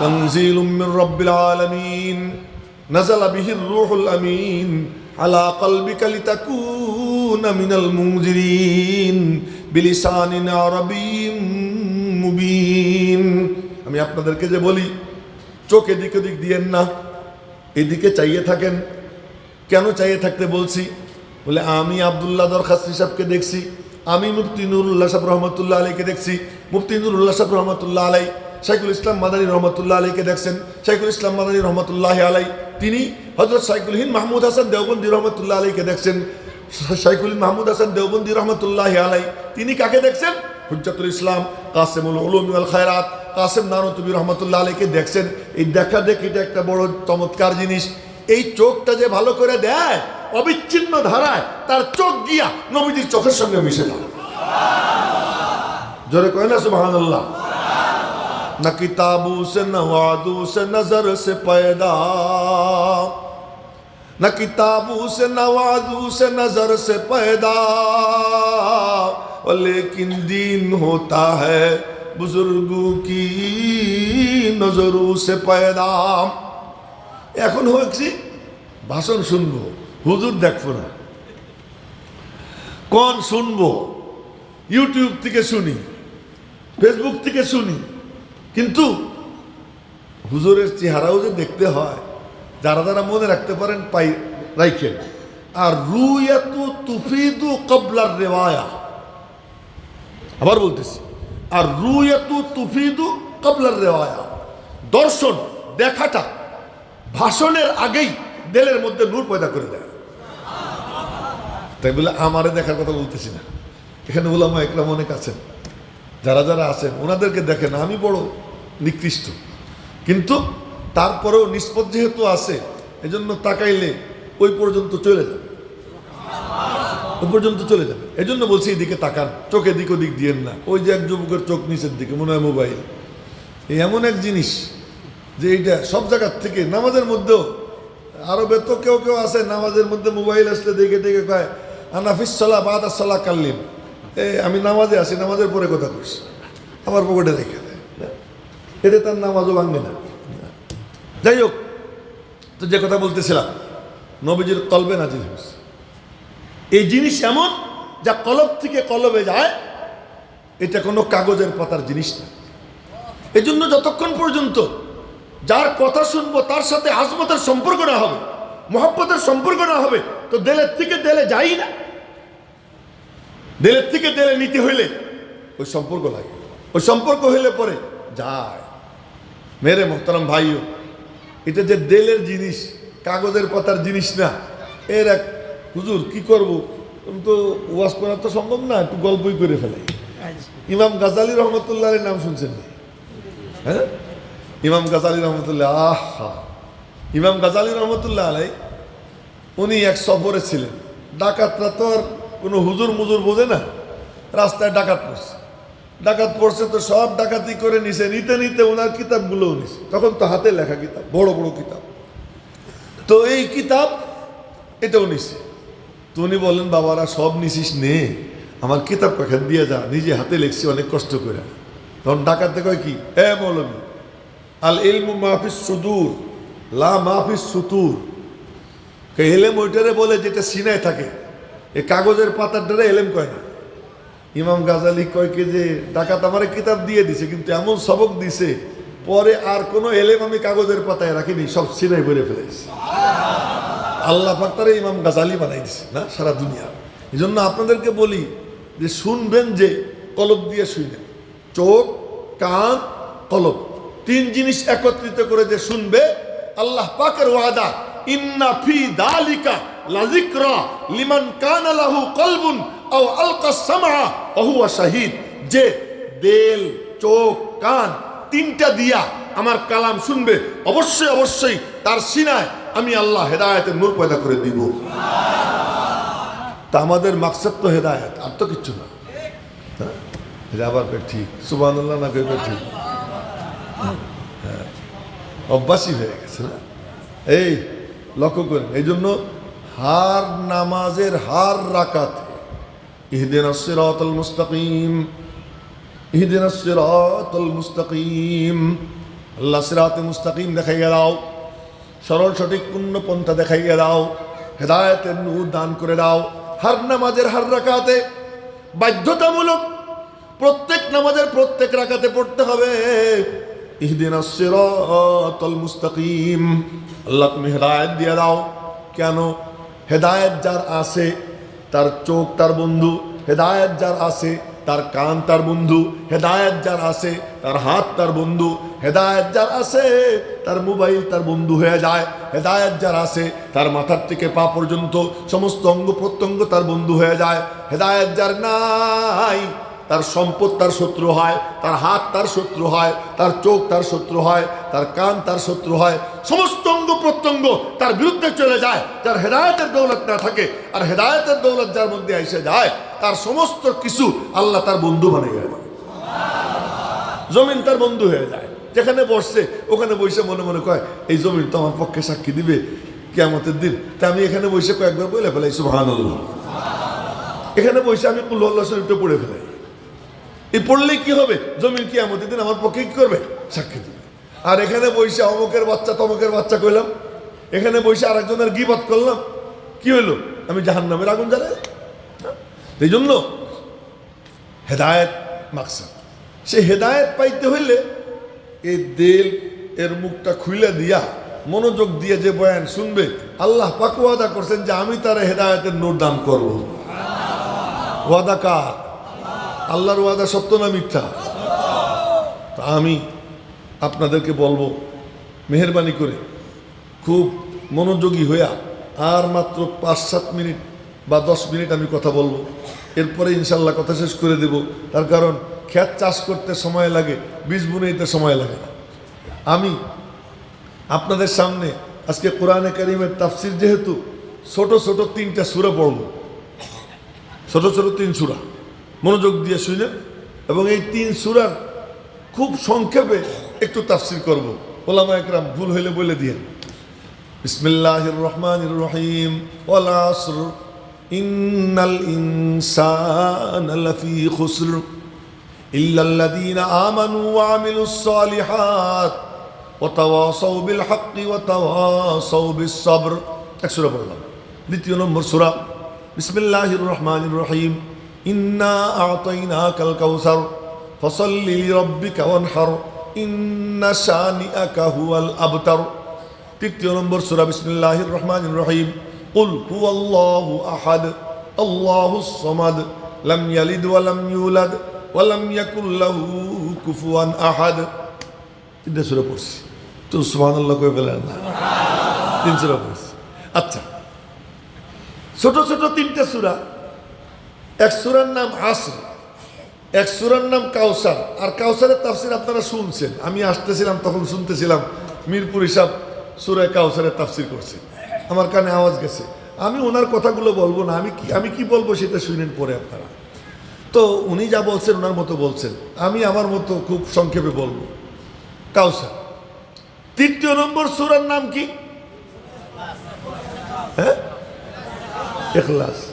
تنزيل من رب العالمين نزل به الروح الأمين على قلبك لتكون من المنذرين بلسان عربي মুবিন আমি আপনাদেরকে যে বলি চোখ এদিক ওদিক দিয়েন না এদিকে চাইয়ে থাকেন কেন চাইয়ে থাকতে বলছি বলে আমি আবদুল্লাহ দরখাস্তি সাহেবকে দেখছি আমি মুফতি নুরুল্লাহ সাহেব রহমতুল্লাহ আলীকে দেখছি মুফতি নুরুল্লাহ সাহেব রহমতুল্লাহ আলাই শাইকুল ইসলাম মাদানী রহমতুল্লাহ আলীকে দেখছেন। শাইকুল ইসলাম মাদানী রহমতুল্লাহ আলাই, তিনি হজরত সাইকুল হিন মাহমুদ হাসান দেওবন্দি রহমতুল্লাহ আলীকে দেখছেন। শাইকুল মাহমুদ হাসান দেওবন্দি রহমতুল্লাহ আলাই, তিনি কাকে দেখছেন? হুজ্জাতুল ইসলাম, কাসেমুল উলুম ওয়াল খায়রাত, কাসেম নানতুবি রহমতুল্লাহ আলীকে দেখছেন। এই দেখা দেখি এটা একটা বড় চমৎকার জিনিস। এই চোখটা যে ভালো করে দেয়, অবিচ্ছিন্ন ধারায় তার চোখ গিয়া নবীজির চোখের সঙ্গে মিশে যায়। জোরে কয় না সুবহানাল্লাহ? न किताबों से न वादू से नजर से पैदा न किताबों से न वादू से नजर से पैदा और लेकिन दीन होता है बुजुर्गों की नजरों से पैदा এখন হয়েছি ভাষণ শুনবো হুজুর দেখবো না কোন শুনবো ইউটিউব থেকে শুনি ফেসবুক থেকে শুনি কিন্তু হুজুরের চেহারাও যে দেখতে হয়, যারা যারা মনে রাখতে পারেন পাই রাইখেন। আর রুয়াতু তুফিদু কবলার রেওয়ায়া। আবার বলতেছি, আর রুয়াতু তুফিদু কবলার রেওয়ায়া। দর্শন, দেখাটা, ভাষণের আগেই দেলের মধ্যে নূর পয়দা করে দেয়। তাই বলে আমারে দেখার কথা বলতেছি না। এখানে ওলামা একরাম অনেক আছেন। যারা যারা আছেন, ওনাদেরকে দেখেন, আমি বড় নিকৃষ্ট। কিন্তু তারপরেও নিষ্পদ যেহেতু আছে, এজন্য তাকাইলে ওই পর্যন্ত চলে যাবে। ওই পর্যন্ত চলে যাবে। এজন্য বলছি, এদিকে তাকান, চোখ এদিক ওদিক দিয়েন না। ওই যে এক যুবকের চোখ নিচের দিকে, মনে হয় মোবাইল। এই এমন এক জিনিস যে এইটা সব জায়গার থেকে, নামাজের মধ্যেও, আরবে তো কেউ কেউ আছে, নামাজের মধ্যে মোবাইল আসলে দেখে দেখে কয় আনাফিস সালা বাদ সালা কাল্লিম। আমি নামাজে আসি, নামাজের পরে কথা কইস আমার পকেটে রেখে দেয়। এতে তার নামাজও ভাঙবে না। যাই হোক, তো যে কথা বলতেছিলাম, নবীজির কলবে নাজিল হয়েছে। এই জিনিস এমন যা কলব থেকে কলবে যায়, এটা কোনো কাগজের পাতার জিনিস না। এই জন্য যতক্ষণ পর্যন্ত যার কথা শুনব, তার সাথে আজমতের সম্পর্ক না হবে, মহব্বতের সম্পর্ক না হবে, তো দেলের থেকে দেলে যাই না। দেলের থেকে দেলে নিতে হইলে ওই সম্পর্ক লাগে। ওই সম্পর্ক হইলে পরে যায়। মেরে মোহতারাম ভাইও, এটা যে দেলের জিনিস, কাগজের পাতার জিনিস না। এর এক, হুজুর, কি করব? তো ওয়াশ করা তো সম্ভব না, একটু গল্পই করে ফেলে ইমাম গাজালি রহমতুল্লাহের নাম শুনছেন? হ্যাঁ? ইমাম গাজালি রহমতুল্লাহ, আহা। ইমাম গাজালি রহমতুল্লাহ আলাই, উনি এক সফরে ছিলেন। ডাকাতরা তো আর হুজুর মুজুর বোঝে না। রাস্তায় ডাকাত পড়ছে। ডাকাত পড়ছে তো সব ডাকাতি করে নিছে, নিতে নিতে ওনার কিতাবগুলোও নিছে। তখন তো হাতে লেখা কিতাব, বড় বড় কিতাব। তো এই কিতাব এটাও নিছে। তো উনি বলেন বাবারা, সব নিছিস নে। আমার কিতাব কখন দিয়ে যা, নিজে হাতে লিখছি, অনেক কষ্ট করে। তখন ডাকাতে কয় কি, এ মৌলবী, আল ইলমু মাহফিস সুদূর, লা মাহফিস সুতুর। এলেম ওইটারে বলে যেটা সিনায় থাকে। এই কাগজের পাতার দ্বারা এলেম কয় না? ইমাম গাজালি কয় কি যে, ডাকাত আমার কিতাব দিয়ে দিছে, কিন্তু এমন সবক দিছে, পরে আর কোনো এলেম আমি কাগজের পাতায় রাখিনি, সব সিনাই ভরে ফেলেছি। আল্লাহ পাক তারা ইমাম গাজালি বানাই দিছে, না, সারা দুনিয়া। এই জন্য আপনাদেরকে বলি যে, শুনবেন যে, কলব দিয়ে শুনবেন চোখ, কান, কলব। তিন জিনিস একত্রিত করে যে শুনবে, আল্লাহ পাকের ওয়াদা, ইন্না ফি দালিকা লাযিকরা লিমান কানা লাহু কলবুন আও আলকা সামআ ওয়া হুয়া যে দেল, চোখ, কান তিনটা দিয়া আমার কালাম শুনবে, অবশ্যই অবশ্যই তার সিনায় আমি আল্লাহ হেদায়েতের নূর পয়দা করে দিব। তা আমাদের মাকসাদ তো হেদায়েত, আর তো কিচ্ছু না। হ্যাঁ? এটা আবার ঠিক। সুবাহ না কই ঠিক? হ্যাঁ। অভ্যাসই হয়ে গেছে না? এই লক্ষ্য করেন এই জন্য হার নামাজের হার রাকাতে। ইহদিন সিরাতাল মুস্তাকিম। ইহদিন সিরাতাল মুস্তাকিম। আল্লাহ সিরাতে মুস্তাকিম দেখাইয়া দাও। সরল সঠিক পূর্ণ পন্থা দেখাইয়া দাও। হেদায়তের নূর দান করে দাও। হার নামাজের হার রাকাতে। বাধ্যতামূলক প্রত্যেক নামাজের প্রত্যেক রাকাতে পড়তে হবে। ইহদিন সিরাতাল মুস্তাকিম। আল্লাহ তুমি হেদায়েত দিয়ে দাও। কেন? হেদায়েত যার আছে, তার চোখ তার বন্ধু। হেদায়ত যার আছে, তার কান তার বন্ধু। হেদায়ত যার আছে, তার হাত তার বন্ধু। হেদায়ত যার আছে, তার মোবাইল তার বন্ধু হয়ে যায়। হেদায়ত যার আছে, তার মাথার থেকে পা পর্যন্ত সমস্ত অঙ্গ প্রত্যঙ্গ তার বন্ধু হয়ে যায়। হেদায়ত যার নাই, তার সম্পদ তার শত্রু হয়। তার হাত তার শত্রু হয়। তার চোখ তার শত্রু হয়। তার কান তার শত্রু হয়। সমস্ত প্রত্যঙ্গ তার বিরুদ্ধে চলে যায়, যার হেদায়তের দৌলত না থাকে, আর হেদায়তের দৌলত যার মধ্যে এসে যায়, তার সমস্ত কিছু আল্লাহ তার বন্ধু দেয়। জমিন তার বন্ধু হয়ে যায়। যেখানে বসছে, ওখানে বসে মনে মনে কয়, এই জমিন তো আমার পক্ষে সাক্ষী দিবে কেমতের দিন। তা আমি এখানে বসে কয়েকবার বলে ফেলাই সুবাহ এখানে বসে আমি কুল্লাহ শরীফটা পড়ে ফেলাই। এই পড়লে কি হবে? জমিন কি আমাদের দিন আমার পক্ষে কি করবে? সাক্ষী দেবে। আর এখানে বসে অমুকের বাচ্চা, তমুকের বাচ্চা কইলাম। এখানে বসে আরেকজনের গিবত করলাম। কি হইল? আমি জাহান নামের আগুন জ্বালাই। এই জন্য হেদায়েত মাকসাদ। সে হেদায়েত পাইতে হইলে এই দেল, এর মুখটা খুলে দিয়া, মনোযোগ দিয়ে যে বয়ান শুনবে, আল্লাহ পাক ওয়াদা করছেন যে আমি তার হেদায়তের নোট দান করব। ওয়াদা কার? আল্লাহর ওয়াদা সত্য না মিথ্যা? তা আমি আপনাদেরকে বলব, মেহরবানি করে খুব মনোযোগী হইয়া আর মাত্র পাঁচ সাত মিনিট বা দশ মিনিট আমি কথা বলব। এরপরে ইনশাল্লাহ কথা শেষ করে দেব। তার কারণ ক্ষেত চাষ করতে সময় লাগে, বীজ বুনাইতে সময় লাগে না। আমি আপনাদের সামনে আজকে কোরআনে কারিমের তাফসির যেহেতু ছোট ছোট তিনটা সুরে পড়ব। ছোট ছোট তিন সুরা। মনোযোগ দিয়ে শুনেন এবং এই তিন সুরার খুব সংক্ষেপে একটু তাফসির করব। ওলামা একরাম ভুল হইলে বলে দিয়ে বিসমিল্লাহির রহমানির রহিম। ওয়াল আসর। ইন্নাল ইনসানা লাফি খুসর। সালিহাত। ওয়া তাওয়াসাউ বিল হাক্কি ওয়া তাওয়াসাউ বিস সাবর এক সূরা পড়লাম। দ্বিতীয় নম্বর সূরা। বিসমিল্লাহির রহমানির রহিম। ইন্না আ'তাইনাকাল কাউসার। ফসল্লি লিরাব্বিকা ওয়ানহার। ইন্না শানিআকা হুয়াল আবতার। তৃতীয় নম্বর সূরা বিসমিল্লাহির রহমানির রহিম। হুয়াল্লাহু আহাদ আল্লাহুস সামাদ, লাম ইয়ালিদ ওয়া লাম ইউলাদ ওয়া লাম ইয়াকুল লাহু কুফুয়ান আহাদ। তিনটা সূরা পড়ছি। তো সুবহানাল্লাহ কই ফেলেন না? তিন সূরা পড়ছি। আচ্ছা। ছোট ছোট তিনটা সূরা। এক সূরার নাম আসর এক সুরার নাম কাউসার। আর কাউসারের তাফসির আপনারা শুনছেন। আমি আসতেছিলাম, তখন শুনতেছিলাম মিরপুর হিসাব সুরায় কাউসারের তাফসির করছে। আমার কানে আওয়াজ গেছে। আমি ওনার কথাগুলো বলব না। আমি কি আমি কি বলব সেটা শুনেন পরে আপনারা। তো উনি যা বলছেন, ওনার মতো বলছেন। আমি আমার মতো খুব সংক্ষেপে বলব। কাউসার। তৃতীয় নম্বর সুরার নাম কি? হ্যাঁ? এখলাস।